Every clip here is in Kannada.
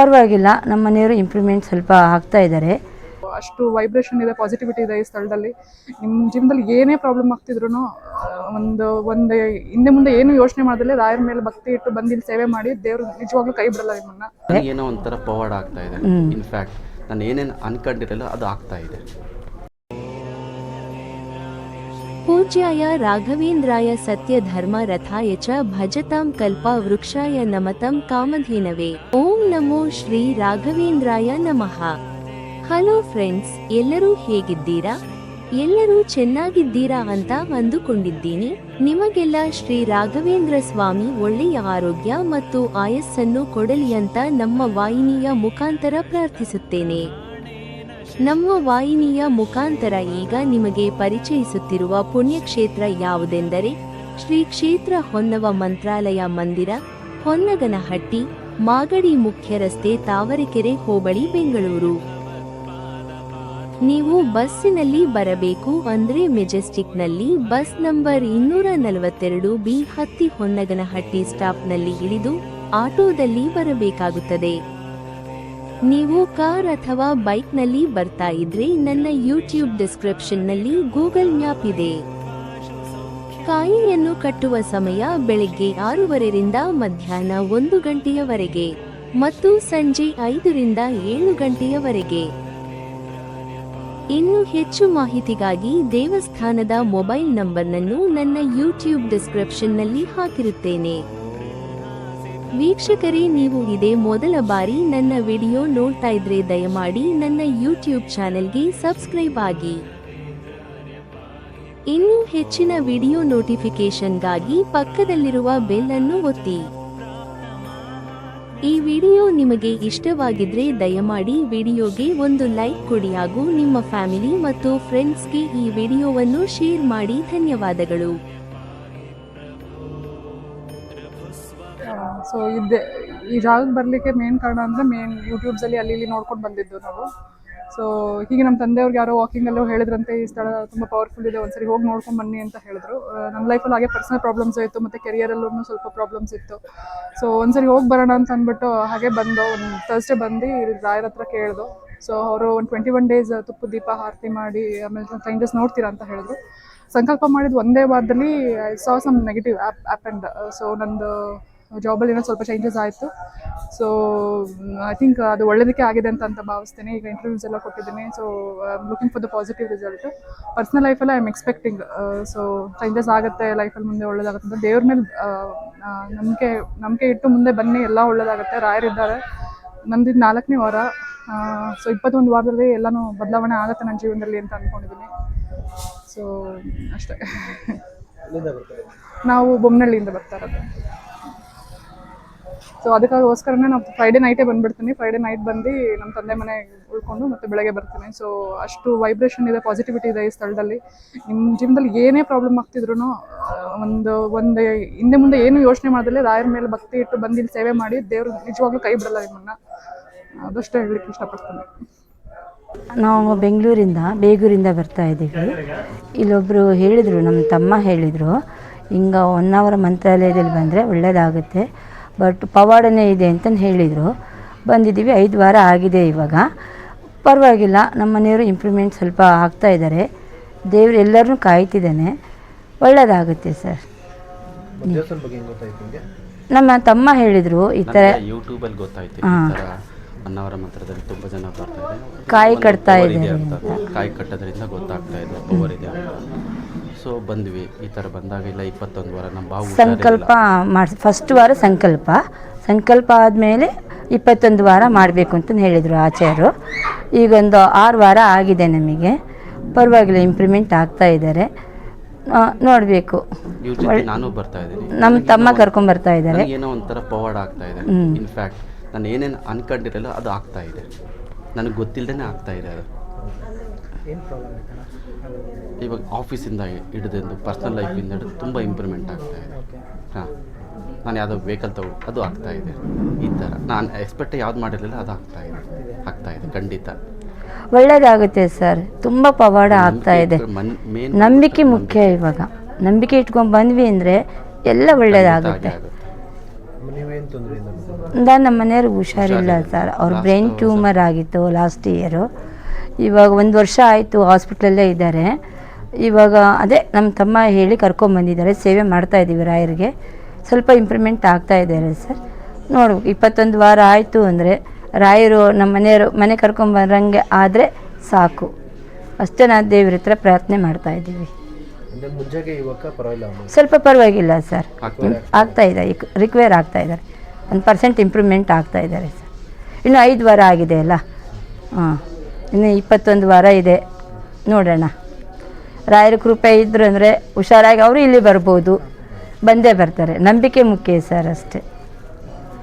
ಪರವಾಗಿಲ್ಲ ನಮ್ಮ ಮನೆಯವರು ಇಂಪ್ರೂವ್ಮೆಂಟ್ ಸ್ವಲ್ಪ ಆಗ್ತಾ ಇದ್ದಾರೆ. ಅಷ್ಟು ವೈಬ್ರೇಷನ್ ಇದೆ ಪಾಸಿಟಿವಿಟಿ ಇದೆ ಈ ಸ್ಥಳದಲ್ಲಿ. ನಿಮ್ಮ ಜೀವನದಲ್ಲಿ ಏನೇ ಪ್ರಾಬ್ಲಮ್ ಆಗ್ತಿದ್ರು ಒಂದು ಒಂದು ಹಿಂದೆ ಮುಂದೆ ಏನು ಯೋಚನೆ ಮಾಡಿದ್ರೆ ರಾಯರ ಮೇಲೆ ಭಕ್ತಿ ಇಟ್ಟು ಬಂದು ಸೇವೆ ಮಾಡಿ ದೇವರು ನಿಜವಾಗ್ಲೂ ಕೈ ಬಿಡಲ್ಲ ನಿಮ್ಮನ್ನ. ಏನೋ ಒಂಥರ ಪವರ್ಡ್ ಆಗ್ತಾ ಇದೆ. ಇನ್ಫ್ಯಾಕ್ಟ್ ನಾನು ಏನೇನು ಅನ್ಕೊಂಡಿರಲ್ಲ ಅದು ಆಗ್ತಾ ಇದೆ. ಪೂಜ್ಯಾಯ ರಾಘವೇಂದ್ರಾಯ ಸತ್ಯ ಧರ್ಮ ರಥಾಯ ಚ ಭಜತಾಂ ಕಲ್ಪ ವೃಕ್ಷಾಯ ನಮತಂ ಕಾಮಧೇನವೇ. ಓಂ ನಮೋ ಶ್ರೀ ರಾಘವೇಂದ್ರಾಯ ನಮಃ. ಹಲೋ ಫ್ರೆಂಡ್ಸ್, ಎಲ್ಲರೂ ಹೇಗಿದ್ದೀರಾ? ಎಲ್ಲರೂ ಚೆನ್ನಾಗಿದ್ದೀರಾ ಅಂತ ಅಂದುಕೊಂಡಿದ್ದೀನಿ. ನಿಮಗೆಲ್ಲ ಶ್ರೀ ರಾಘವೇಂದ್ರ ಸ್ವಾಮಿ ಒಳ್ಳೆಯ ಆರೋಗ್ಯ ಮತ್ತು ಆಯಸ್ಸನ್ನು ಕೊಡಲಿ ಅಂತ ನಮ್ಮ ವಾಹಿನಿಯ ಮುಖಾಂತರ ಪ್ರಾರ್ಥಿಸುತ್ತೇನೆ. ನಮ್ಮ ವಾಹಿನಿಯ ಮುಖಾಂತರ ಈಗ ನಿಮಗೆ ಪರಿಚಯಿಸುತ್ತಿರುವ ಪುಣ್ಯಕ್ಷೇತ್ರ ಯಾವುದೆಂದರೆ ಶ್ರೀ ಕ್ಷೇತ್ರ ಹೊನ್ನವ ಮಂತ್ರಾಲಯ ಮಂದಿರ, ಹೊನ್ನಗನಹಟ್ಟಿ ಮಾಗಡಿ ಮುಖ್ಯ ರಸ್ತೆ ತಾವರೆಕೆರೆ ಹೋಬಳಿ ಬೆಂಗಳೂರು. ನೀವು ಬಸ್ಸಿನಲ್ಲಿ ಬರಬೇಕು ಅಂದ್ರೆ ಮೆಜೆಸ್ಟಿಕ್ನಲ್ಲಿ ಬಸ್ ನಂಬರ್ ಇನ್ನೂರ ನಲವತ್ತೆರಡು ಬಿ ಹತ್ತಿ ಹೊನ್ನಗನಹಟ್ಟಿ ಸ್ಟಾಪ್ನಲ್ಲಿ ಇಳಿದು ಆಟೋದಲ್ಲಿ ಬರಬೇಕಾಗುತ್ತದೆ. ನೀವು ಕಾರ್ ಅಥವಾ ಬೈಕ್ನಲ್ಲಿ ಬರ್ತಾ ಇದ್ರೆ ನನ್ನ ಯೂಟ್ಯೂಬ್ ಡಿಸ್ಕ್ರಿಪ್ಷನ್ನಲ್ಲಿ ಗೂಗಲ್ ಮ್ಯಾಪ್ ಇದೆ. ಕಾಯಿಯನ್ನು ಕಟ್ಟುವ ಸಮಯ ಬೆಳಿಗ್ಗೆ ಆರೂವರೆಯಿಂದ ಮಧ್ಯಾಹ್ನ ಒಂದು ಗಂಟೆಯವರೆಗೆ ಮತ್ತು ಸಂಜೆ ಐದರಿಂದ ಏಳು ಗಂಟೆಯವರೆಗೆ. ಇನ್ನು ಹೆಚ್ಚು ಮಾಹಿತಿಗಾಗಿ ದೇವಸ್ಥಾನದ ಮೊಬೈಲ್ ನಂಬರ್ನನ್ನು ನನ್ನ ಯೂಟ್ಯೂಬ್ ಡಿಸ್ಕ್ರಿಪ್ಷನ್ನಲ್ಲಿ ಹಾಕಿರುತ್ತೇನೆ. ವೀಕ್ಷಕರೇ, ನೀವು ಇದೇ ಮೊದಲ ಬಾರಿ ನನ್ನ ವಿಡಿಯೋ ನೋಡ್ತಾ ಇದ್ರೆ ದಯಮಾಡಿ ನನ್ನ ಯೂಟ್ಯೂಬ್ ಚಾನೆಲ್ಗೆ ಸಬ್ಸ್ಕ್ರೈಬ್ ಆಗಿ. ಇನ್ನೂ ಹೆಚ್ಚಿನ ವಿಡಿಯೋ ನೋಟಿಫಿಕೇಶನ್ಗಾಗಿ ಪಕ್ಕದಲ್ಲಿರುವ ಬೆಲ್ ಅನ್ನು ಒತ್ತಿ. ಈ ವಿಡಿಯೋ ನಿಮಗೆ ಇಷ್ಟವಾಗಿದ್ರೆ ದಯಮಾಡಿ ವಿಡಿಯೋಗೆ ಒಂದು ಲೈಕ್ ಕೊಡಿ ಹಾಗೂ ನಿಮ್ಮ ಫ್ಯಾಮಿಲಿ ಮತ್ತು ಫ್ರೆಂಡ್ಸ್ಗೆ ಈ ವಿಡಿಯೋವನ್ನು ಶೇರ್ ಮಾಡಿ ಧನ್ಯವಾದಗಳು. ಸೊ ಇದ್ದೆ, ಈ ಜಾಗಕ್ಕೆ ಬರಲಿಕ್ಕೆ ಮೇನ್ ಕಾರಣ ಅಂದ್ರೆ ಮೇನ್ ಯೂಟ್ಯೂಬ್ಸಲ್ಲಿ ಅಲ್ಲಿ ಇಲ್ಲಿ ನೋಡ್ಕೊಂಡು ಬಂದಿದ್ದು ನಾವು. ಸೊ ಹೀಗೆ ನಮ್ಮ ತಂದೆಯವ್ರಿಗೆ ಯಾರೋ ವಾಕಿಂಗಲ್ಲೂ ಹೇಳಿದ್ರಂತೆ ಈ ಸ್ಥಳ ತುಂಬ ಪವರ್ಫುಲ್ ಇದೆ ಒಂದ್ಸರಿ ಹೋಗಿ ನೋಡ್ಕೊಂಡು ಬನ್ನಿ ಅಂತ ಹೇಳಿದ್ರು. ಆ, ನನ್ನ ಲೈಫಲ್ಲಿ ಹಾಗೆ ಪರ್ಸನಲ್ ಪ್ರಾಬ್ಲಮ್ಸ್ ಇತ್ತು ಮತ್ತು ಕೆರಿಯರಲ್ಲೂ ಸ್ವಲ್ಪ ಪ್ರಾಬ್ಲಮ್ಸ್ ಇತ್ತು. ಸೊ ಒಂದ್ಸರಿ ಹೋಗಿ ಬರೋಣ ಅಂತ ಅಂದ್ಬಿಟ್ಟು ಹಾಗೆ ಬಂದು ಒಂದು ತರ್ಸ್ಡೇ ಬಂದು ರಾಯರ ಹತ್ರ ಕೇಳಿದು. ಸೊ ಅವರು ಒಂದು ಟ್ವೆಂಟಿ ಒನ್ ಡೇಸ್ ತುಪ್ಪ ದೀಪ ಆರತಿ ಮಾಡಿ ಆಮೇಲೆ ಚೇಂಜಸ್ ನೋಡ್ತೀರಾ ಅಂತ ಹೇಳಿದ್ರು. ಸಂಕಲ್ಪ ಮಾಡಿದ ಒಂದೇ ವಾರದಲ್ಲಿ I saw some negative app app and so ನಂದು ಜಾಬಲ್ಲಿ ಏನೋ ಸ್ವಲ್ಪ ಚೇಂಜಸ್ ಆಯಿತು. ಸೊ ಐ ಥಿಂಕ್ ಅದು ಒಳ್ಳೇದಕ್ಕೆ ಆಗಿದೆ ಅಂತ ಅಂತ ಭಾವಿಸ್ತೀನಿ. ಈಗ ಇಂಟರ್ವ್ಯೂಸ್ ಎಲ್ಲ ಕೊಟ್ಟಿದ್ದೀನಿ. So I am looking for the positive result personal ಲೈಫಲ್ಲಿ I am expecting so changes ಆಗುತ್ತೆ ಲೈಫಲ್ಲಿ ಮುಂದೆ ಒಳ್ಳೇದಾಗುತ್ತೆ ಅಂತ. ದೇವ್ರ ಮೇಲೆ ನಂಬಿಕೆ ನಂಬಿಕೆ ಇಟ್ಟು ಮುಂದೆ ಬನ್ನಿ ಎಲ್ಲ ಒಳ್ಳೇದಾಗುತ್ತೆ. ರಾಯರಿದ್ದಾರೆ ನಂದಿದ್ದು ನಾಲ್ಕನೇ ವಾರ ಸೊ ಇಪ್ಪತ್ತೊಂದು ವಾರದಲ್ಲಿ ಎಲ್ಲನೂ ಬದಲಾವಣೆ ಆಗುತ್ತೆ ನನ್ನ ಜೀವನದಲ್ಲಿ ಅಂತ ಅಂದ್ಕೊಂಡಿದ್ದೀನಿ ಸೊ ಅಷ್ಟೇ. ನಾವು ಬೊಮ್ಮನಹಳ್ಳಿಯಿಂದ ಬರ್ತಾ ಇರೋದು. ಸೊ ಅದಕ್ಕಾಗೋಸ್ಕರನೇ ನಾವು ಫ್ರೈಡೇ ನೈಟೇ ಬಂದ್ಬಿಡ್ತೀನಿ. ಫ್ರೈಡೇ ನೈಟ್ ಬಂದು ನಮ್ಮ ತಂದೆ ಮನೆ ಉಳ್ಕೊಂಡು ಮತ್ತೆ ಬೆಳಗ್ಗೆ ಬರ್ತೀನಿ. ಸೊ ಅಷ್ಟು ವೈಬ್ರೇಷನ್ ಇದೆ ಪಾಸಿಟಿವಿಟಿ ಇದೆ ಈ ಸ್ಥಳದಲ್ಲಿ. ನಿಮ್ಮ ಜೀವನದಲ್ಲಿ ಏನೇ ಪ್ರಾಬ್ಲಮ್ ಆಗ್ತಿದ್ರು ಒಂದು ಒಂದು, ಹಿಂದೆ ಮುಂದೆ ಏನು ಯೋಚನೆ ಮಾಡಿದ್ರೆ ರಾಯರ ಮೇಲೆ ಭಕ್ತಿ ಇಟ್ಟು ಬಂದು ಇಲ್ಲಿ ಸೇವೆ ಮಾಡಿ ದೇವರು ನಿಜವಾಗ್ಲೂ ಕೈ ಬಿಡಲ್ಲ ನಿಮ್ಮನ್ನ. ಅದಷ್ಟೇ ಹೇಳಲಿಕ್ಕೆ ಇಷ್ಟಪಡ್ತೀನಿ. ನಾವು ಬೆಂಗಳೂರಿಂದ, ಬೇಗೂರಿಂದ ಬರ್ತಾ ಇದ್ದೀವಿ. ಇಲ್ಲೊಬ್ಬರು ಹೇಳಿದರು, ನಮ್ಮ ತಮ್ಮ ಹೇಳಿದರು, ಹಿಂಗೆ ಒನ್ ಅವರ್ ಮಂತ್ರಾಲಯದಲ್ಲಿ ಬಂದರೆ ಒಳ್ಳೆಯದಾಗುತ್ತೆ ಬಟ್ ಪವಾಡನೇ ಇದೆ ಅಂತ ಹೇಳಿದರು. ಬಂದಿದ್ದೀವಿ ಐದು ವಾರ ಆಗಿದೆ ಇವಾಗ. ಪರವಾಗಿಲ್ಲ ನಮ್ಮ ಮನೆಯವರು ಇಂಪ್ರೂವ್ಮೆಂಟ್ ಸ್ವಲ್ಪ ಆಗ್ತಾ ಇದ್ದಾರೆ. ದೇವ್ರು ಎಲ್ಲರನ್ನೂ ಕಾಯ್ತಿದ್ದಾನೆ. ಒಳ್ಳೆಯದಾಗುತ್ತೆ ಸರ್. ನಮ್ಮ ತಮ್ಮ ಹೇಳಿದರು ಈ ಥರ. ಯೂಟ್ಯೂಬಲ್ಲಿ ಗೊತ್ತಾಯ್ತು ಅನ್ನವರ ಮಂತ್ರದಲ್ಲಿ ತುಂಬ ಜನ ಬರ್ತಾರೆ ಕಾಯಿ ಕಟ್ತಾ ಇದ್ದಾರೆ ಅಂತ. ಕಾಯಿ ಕಟ್ಟೋದ್ರಿಂದ ಗೊತ್ತಾಗ್ತಾ ಇದೆ ಪವರ್ ಇದೆ ಅಂತ. ಸೊ ಬಂದ್ವಿ. ಈ ಥರ ಬಂದಾಗ ಇಲ್ಲ ಇಪ್ಪತ್ತೊಂದು ವಾರ ನಮ್ಮ ಬಾವು ಸಂಕಲ್ಪ ಮಾಡಿ ಫಸ್ಟ್ ವಾರ ಸಂಕಲ್ಪ. ಸಂಕಲ್ಪ ಆದಮೇಲೆ ಇಪ್ಪತ್ತೊಂದು ವಾರ ಮಾಡಬೇಕು ಅಂತ ಹೇಳಿದರು ಆಚಾರ್ಯರು. ಈಗೊಂದು ಆರು ವಾರ ಆಗಿದೆ ನಮಗೆ. ಪರವಾಗಿಲ್ಲ ಇಂಪ್ರೂವ್ಮೆಂಟ್ ಆಗ್ತಾ ಇದ್ದಾರೆ. ನೋಡಬೇಕು. ನಾನು ಬರ್ತಾ ಇದ್ದೀನಿ. ನಮ್ಮ ತಮ್ಮ ಕರ್ಕೊಂಬರ್ತಾ ಇದ್ದಾರೆ. ಏನೋ ಒಂಥರ ಪವಾಡ ಆಗ್ತಾ ಇದೆ. ಇನ್ಫ್ಯಾಕ್ಟ್ ನಾನು ಏನೇನು ಅನ್ಕೊಂಡಿರಲ್ಲ ಅದು ಆಗ್ತಾ ಇದೆ. ನನಗೆ ಗೊತ್ತಿಲ್ಲದೇ ಆಗ್ತಾ ಇದೆ ಅದು. ಇವಾಗ ಆಫೀಸಿಂದ ಹಿಡಿದು ಪರ್ಸ್ನಲ್ ಲೈಫಿಂದ ಹಿಡಿದು ತುಂಬ ಇಂಪ್ರೂವ್ಮೆಂಟ್ ಆಗ್ತಾ ಇದೆ. ಹಾಂ. ನಾನು ಯಾವುದೋ ವೆಹಿಕಲ್ ತಗೋ ಅದು ಆಗ್ತಾ ಇದೆ. ಈ ಥರ ನಾನು ಎಕ್ಸ್ಪೆಕ್ಟ್ ಯಾವ್ದು ಮಾಡಿರಲಿಲ್ಲ ಅದು ಆಗ್ತಾ ಇದೆ. ಆಗ್ತಾ ಇದೆ. ಖಂಡಿತ. ಒಳ್ಳೇದಾಗುತ್ತೆ ಸರ್. ತುಂಬ ಪವಾಡ ಆಗ್ತಾ ಇದೆ. ನಂಬಿಕೆ ಮುಖ್ಯ ಇವಾಗ. ನಂಬಿಕೆ ಇಟ್ಕೊಂಡು ಬಂದ್ವಿ ಅಂದರೆ ಎಲ್ಲ ಒಳ್ಳೇದಾಗುತ್ತೆ. ನಾನು ನಮ್ಮ ಮನೆಯವ್ರಿಗೆ ಹುಷಾರಿಲ್ಲ ಸರ್. ಅವ್ರ ಬ್ರೈನ್ ಟ್ಯೂಮರ್ ಆಗಿತ್ತು ಲಾಸ್ಟ್ ಇಯರು ಇವಾಗ ಒಂದು ವರ್ಷ ಆಯಿತು ಹಾಸ್ಪಿಟ್ಲಲ್ಲೇ ಇದ್ದಾರೆ. ಇವಾಗ ಅದೇ ನಮ್ಮ ತಮ್ಮ ಹೇಳಿ ಕರ್ಕೊಂಬಂದಿದ್ದಾರೆ ಸೇವೆ ಮಾಡ್ತಾ ಇದ್ದೀವಿ ರಾಯರಿಗೆ. ಸ್ವಲ್ಪ ಇಂಪ್ರೂವ್ಮೆಂಟ್ ಆಗ್ತಾ ಇದ್ದಾರೆ ಸರ್. ನೋಡು ಇಪ್ಪತ್ತೊಂದು ವಾರ ಆಯಿತು ಅಂದರೆ ರಾಯರು ನಮ್ಮ ಮನೆಯವರು ಮನೆ ಕರ್ಕೊಂಬರಂಗೆ ಆದರೆ ಸಾಕು. ಅಷ್ಟೇ ನಾವು ದೇವ್ರ ಹತ್ರ ಪ್ರಾರ್ಥನೆ ಮಾಡ್ತಾ ಇದ್ದೀವಿ. ಸ್ವಲ್ಪ ಪರವಾಗಿಲ್ಲ ಸರ್. ಆಗ್ತಾ ಇದೆ. ರಿಕ್ವೈರ್ ಆಗ್ತಾ ಇದ್ದಾರೆ. ಒಂದು ಪರ್ಸೆಂಟ್ ಇಂಪ್ರೂವ್ಮೆಂಟ್ ಆಗ್ತಾ ಇದ್ದಾರೆ ಸರ್. ಇನ್ನು ಐದು ವಾರ ಆಗಿದೆ ಅಲ್ಲ? ಹಾಂ. ಇನ್ನು ಇಪ್ಪತ್ತೊಂದು ವಾರ ಇದೆ. ನೋಡೋಣ. ರಾಯರ ಕೃಪೆ ಇದ್ದರು ಅಂದರೆ ಹುಷಾರಾಗಿ ಅವರು ಇಲ್ಲಿ ಬರ್ಬೋದು. ಬಂದೇ ಬರ್ತಾರೆ. ನಂಬಿಕೆ ಮುಖ್ಯ ಸರ್ ಅಷ್ಟೇ.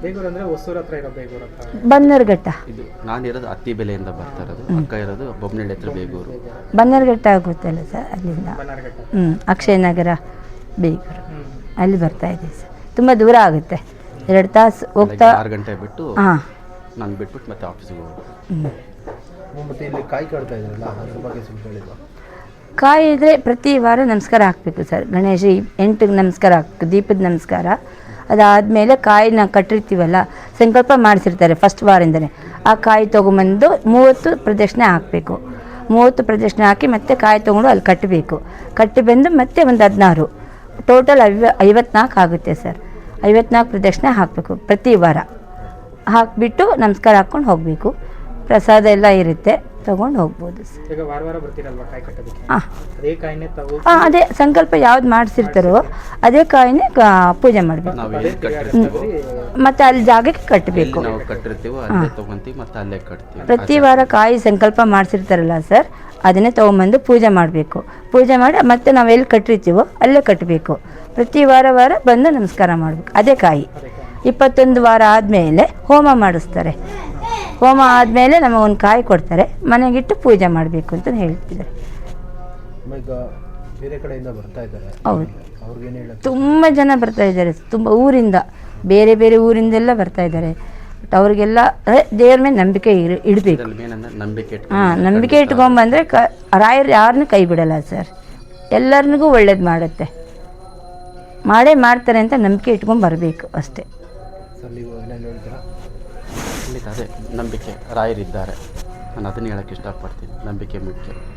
ಬೇಗೂರು ಅಂದರೆ ಹೊಸೂರು ಇರೋ ಬೇಗೂರು ಹತ್ರ. ಬನ್ನರ್ಘಟ್ಟ. ಇದು ನಾನಿರೋದು ಅತ್ತಿ ಬೆಲೆಯಿಂದ ಬರ್ತಾ ಇರೋದು. ಅಕ್ಕ ಇರೋದು ಬೊಮ್ಮನಳ್ಳಿ ಹತ್ರ ಬೇಗೂರು. ಬನ್ನರ್ಘಟ್ಟ ಆಗುತ್ತಲ್ಲ ಸರ್ ಅಲ್ಲಿಂದ? ಹ್ಞೂ ಅಕ್ಷಯ ನಗರ ಬೇಗೂರು. ಅಲ್ಲಿ ಬರ್ತಾ ಇದೆ ಸರ್. ತುಂಬ ದೂರ ಆಗುತ್ತೆ. ಎರಡು ತಾಸು ಹೋಗ್ತಾ ಆರು ಗಂಟೆ ಬಿಟ್ಟು ಹಾಂ. ನಾನು ಬಿಟ್ಬಿಟ್ಟು ಮತ್ತೆ ಆಫೀಸಿಗೆ ಹೋಗೋದು ಹ್ಞೂ ಮತ್ತೆ ಇಲ್ಲಿ ಕಾಯಿ ಕಾಡ್ತಾ ಇದ್ರಲ್ಲ ಅದ್ರ ಬಗ್ಗೆ ಸ್ವಲ್ಪ ಹೇಳಿದ್ರು ಕಾಯಿ ಇದ್ರೆ ಪ್ರತಿ ವಾರ ನಮಸ್ಕಾರ ಹಾಕಬೇಕು ಸರ್. ಗಣೇಶ ಎಂಟು ನಮಸ್ಕಾರ ಹಾಕ್ಬೇಕು, ದೀಪದ ನಮಸ್ಕಾರ. ಅದಾದಮೇಲೆ ಕಾಯಿನ ಕಟ್ಟಿರ್ತೀವಲ್ಲ, ಸಂಕಲ್ಪ ಮಾಡಿಸಿರ್ತಾರೆ ಫಸ್ಟ್ ವಾರಿಂದನೇ. ಆ ಕಾಯಿ ತೊಗೊಂಬಂದು ಮೂವತ್ತು ಪ್ರದಕ್ಷಿಣೆ ಹಾಕಬೇಕು. ಮೂವತ್ತು ಪ್ರದಕ್ಷಿಣೆ ಹಾಕಿ ಮತ್ತೆ ಕಾಯಿ ತೊಗೊಂಡು ಅಲ್ಲಿ ಕಟ್ಟಬೇಕು. ಕಟ್ಟಿ ಬಂದು ಮತ್ತೆ ಒಂದು ಹದಿನಾರು. ಟೋಟಲ್ ಐವ, ಐವತ್ನಾಲ್ಕು ಆಗುತ್ತೆ ಸರ್. ಐವತ್ನಾಲ್ಕು ಪ್ರದಕ್ಷಿಣೆ ಹಾಕಬೇಕು ಪ್ರತಿ ವಾರ. ಹಾಕಿಬಿಟ್ಟು ನಮಸ್ಕಾರ ಹಾಕ್ಕೊಂಡು ಹೋಗಬೇಕು. ಪ್ರಸಾದ ಎಲ್ಲ ಇರುತ್ತೆ. ತಗೊಂಡು ಹೋಗ್ಬೋದು ಸರ್. ಈಗ ವಾರ ವಾರ ಬರ್ತೀರಲ್ವಾ ಕಾಯಿ ಕಟ್ಟೋದಕ್ಕೆ? ಹಾಂ ಅದೇ ಕಾಯಿನೇ ತಾವು ಹಾಂ ಅದೇ ಸಂಕಲ್ಪ ಯಾವ್ದು ಮಾಡಿಸಿರ್ತಾರೋ ಅದೇ ಕಾಯಿನೇ ಕ- ಪೂಜೆ ಮಾಡಬೇಕು. ಮತ್ತೆ ಎಲ್ಲಿ ಕಟ್ಟಿರ್ತೀವೋ? ಮತ್ತು ಅಲ್ಲಿ ಜಾಗಕ್ಕೆ ಕಟ್ಟಬೇಕು ನಾವು ಕಟ್ಟಿರ್ತೀವೋ ಅಲ್ಲೇ ತೊಗೊಂತೀವಿ ಮತ್ತೆ ಅಲ್ಲೇ ಕಟ್ತೀವಿ. ಪ್ರತಿ ವಾರ ಕಾಯಿ ಸಂಕಲ್ಪ ಮಾಡಿಸಿರ್ತಾರಲ್ಲ ಸರ್ ಅದನ್ನೇ ತಗೊಂಬಂದು ಪೂಜೆ ಮಾಡಬೇಕು. ಪೂಜೆ ಮಾಡಿ ಮತ್ತೆ ನಾವು ಎಲ್ಲಿ ಕಟ್ಟಿರ್ತೀವೋ ಅಲ್ಲೇ ಕಟ್ಟಬೇಕು ಪ್ರತಿ ವಾರ ವಾರ ಬಂದು ನಮಸ್ಕಾರ ಮಾಡಬೇಕು. ಅದೇ ಕಾಯಿ. ಇಪ್ಪತ್ತೊಂದು ವಾರ ಆದಮೇಲೆ ಹೋಮ ಮಾಡಿಸ್ತಾರೆ. ಹೋಮ ಆದಮೇಲೆ ನಮಗೊಂದು ಕಾಯಿ ಕೊಡ್ತಾರೆ. ಮನೆಗಿಟ್ಟು ಪೂಜೆ ಮಾಡಬೇಕು ಅಂತ ಹೇಳ್ತಿದ್ದಾರೆ. ಈಗ ಬೇರೆ ಕಡೆಯಿಂದ ಬರ್ತಾ ಇದ್ದಾರೆ. ಹೌದು. ತುಂಬ ಜನ ಬರ್ತಾ ಇದ್ದಾರೆ. ತುಂಬ ಊರಿಂದ ಬೇರೆ ಬೇರೆ ಊರಿಂದೆಲ್ಲ ಬರ್ತಾ ಇದ್ದಾರೆ. ಬಟ್ ಅವ್ರಿಗೆಲ್ಲ ದೇವ್ರ ಮೇಲೆ ನಂಬಿಕೆ ಇಡಬೇಕು. ಹಾಂ ನಂಬಿಕೆ ಇಟ್ಕೊಂಬಂದರೆ ಕ ರಾಯರು ಯಾರನ್ನೂ ಕೈ ಬಿಡಲ್ಲ ಸರ್. ಎಲ್ಲರಿಗೂ ಒಳ್ಳೇದು ಮಾಡುತ್ತೆ. ಮಾಡೇ ಮಾಡ್ತಾರೆ ಅಂತ ನಂಬಿಕೆ ಇಟ್ಕೊಂಡು ಬರಬೇಕು ಅಷ್ಟೇ. ಅದೇ ನಂಬಿಕೆ ರಾಯರಿದ್ದಾರೆ. ನಾನು ಅದನ್ನು ಹೇಳೋಕ್ಕೆ ಇಷ್ಟಪಡ್ತೀನಿ. ನಂಬಿಕೆ ಮುಖ್ಯ.